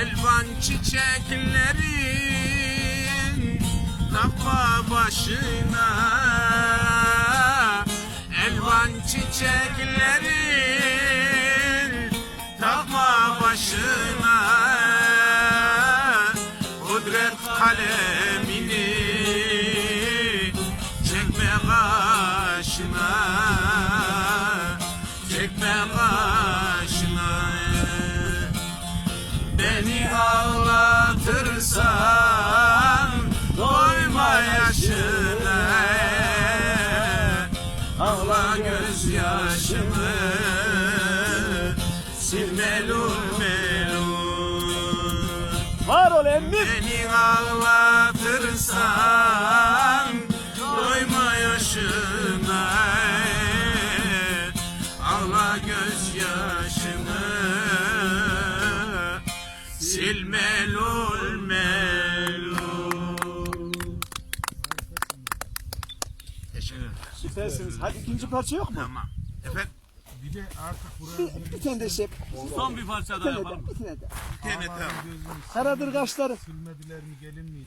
Elvan çiçeklerin takma başına. Elvan çiçeklerin takma başına. Kudret kalemini çekme kaşına Beni ağlatırsan doyma yaşına. Ağla gözyaşımı sil melul melul Var ol emmi. Beni ağlatırsan doyma yaşına. Ağla gözyaşını sil melul. Süpersiniz. Hadi ikinci parça yok mu? Tamam. Efendim Bir de artık buraya Bir, bir tane de şey. Son bir parça Bir daha tane de. yapalım. Bir tane de. TNT Allah'ın gözünü Karadır kaşları. silmediler mi gelin miydi?